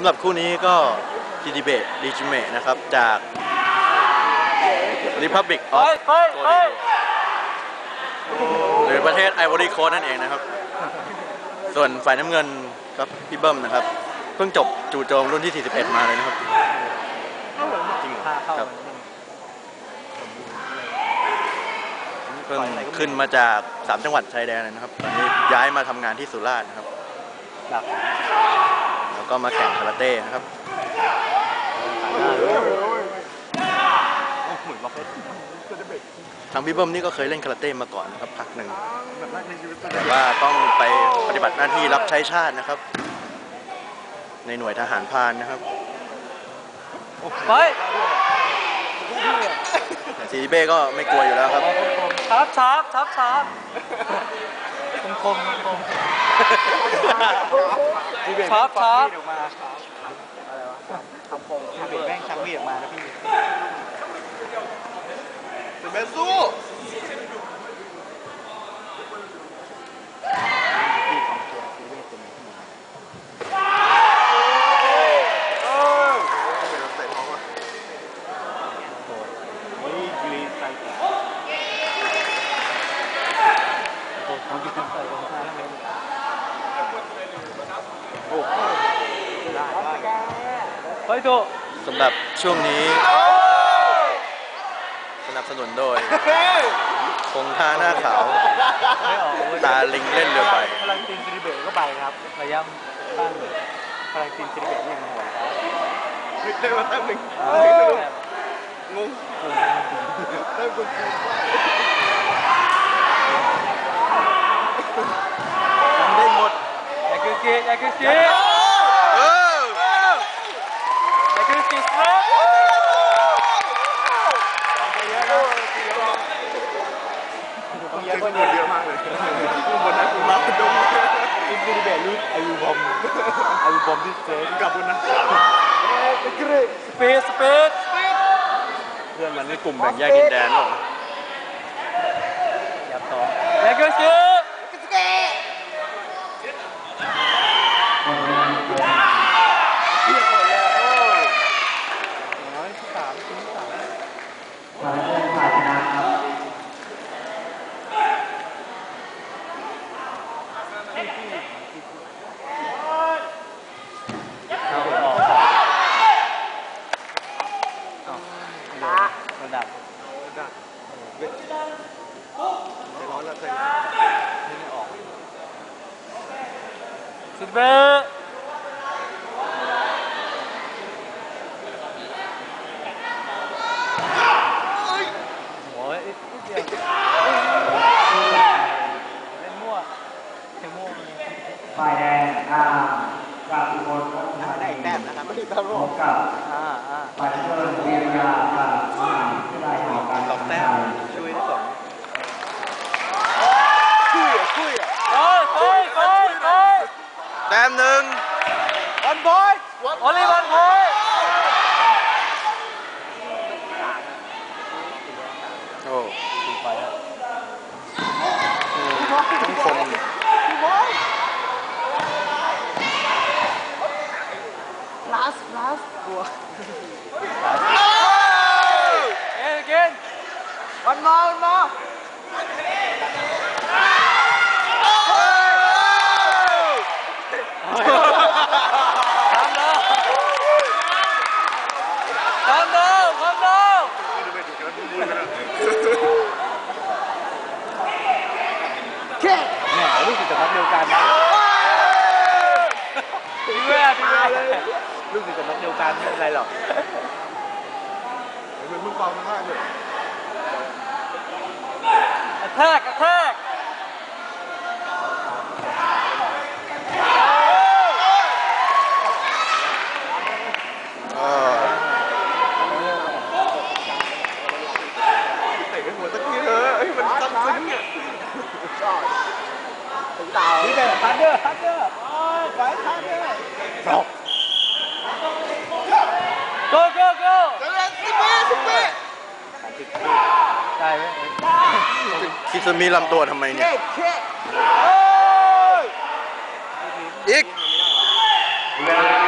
สำหรับคู่นี้ก็ทีดีเบตดีจิเมนะครับ จาก Republic เฮ้ of ยเฮ้ยเฮ้ยหรือประเทศไอวอรี่โคสนั่นเองนะครับ ส่วนฝ่ายน้ำเงินครับพี่เบิ้มนะครับ เพิ่งจบจู่โจมรุ่นที่ 41 มาเลยนะครับจริงพาเข้าครับมันเพิ่งขึ้นมาจาก 3 จังหวัดชายแดนเลยนะครับ ตอนนี้ย้ายมาทำงานที่สุราษฎร์นะครับดั กแล้วก็มาแข่งคาราเต้นะครับหมุนบล็อกเลยทางพี่เบิ้มนี่ก็เคยเล่นคาราเต้มาก่อนนะครับพักหนึ่งแบบแรกในชีวิตแต่ว่าต้องไปปฏิบัติหน้าที่รับใช้ชาตินะครับ ในหน่วยทหารพรานนะครับเฮ้ยแต่ซีดีเบ้ก็ไม่กลัวอยู่แล้วครับชาร์ปชาร์ปชาร์ปชาร์ปคมคมคม ชาร์ปชาร์ปออกมาอะไรวะทำพงทำเบรกแม่งชักมีดออกมานะพี่เบสู้พี่ของตัวซีเรียสเต็มที่หมดโอ้ยยืนใส่โอ้โหเขายืนใส่รองเท้าแล้วไหม โอ้ได้ได้เฮ้ยถูกสำหรับช่วงนี้ สนับสนุนโดยคงท่าหน้าขาว ไม่ออกเว้ยตาลิงเล่นเรือใบพลังตีนซีรีเบตก็ไปครับ ระยำตั้งพลังตีนซีรีเบตยังหัวครับได้มาตั้งหนึ่งงงทำได้หมดอย่าคือกีอย่าคือกีเออ อย่าคือกีสครับ เยอะกว่านี้เยอะมากเลย บนนั้นคุณมาคุณดม ตีนซีรีเบตรุ่นไอวิวบอมไอวิวบอมที่เซฟกลับบนนั้นสปีดสปีดเพื่อนมันในกลุ่มแบ่งแยกดินแดนหรอยับสองอย่าคือกีน้อยสามชิ้นสามเอาออก ระดับร้อนแล้วใส่ไม่ออกสิบเบอร์ โอ้ยนิดเดียวเล่นมั่วเทมั่ว ฝ่ายแดงอ่าจากอุบลราชธา ได้ นี แต้มนะครับไม่ได้ตล พ ก บกับ อ่าอ่า ฝ่ายน้ำเงินเวียนยาจากมหาวิทยาลัยแห่งการ สองแต้มช่วยได้สอง คุยอะคุยอะ เฮ้ยเฮ้ยเฮ้ยเฮ้ย แต้มหนึ่งวันบอยโอลิวันโฮ้ยโอ้ถูกไปแล้วต้องคมลาสลาสตัวเอ็นกินวันมาวันมา ทำเด้อทำเด้อทำเด้ อแค่แหมรู้สึกจะนัดเดียวกันนะพี่แม่พี่แม่รู้สึกจะนัดเดียวกันไม่เป็นไรหรอกเป็นมึงเบามากเลยกระแทกกระแทก เออเตะไปหัวตะกี้เถอะไอ้มันซับซึ้งอะ นี่เป็นทันเดอร์ทันเดอร์ไปทันเดอร์สองโกโกโกสิบปีสิบปีได้ไหมคิดจะมีลำตัวทำไมเนี่ยแค่อีกเ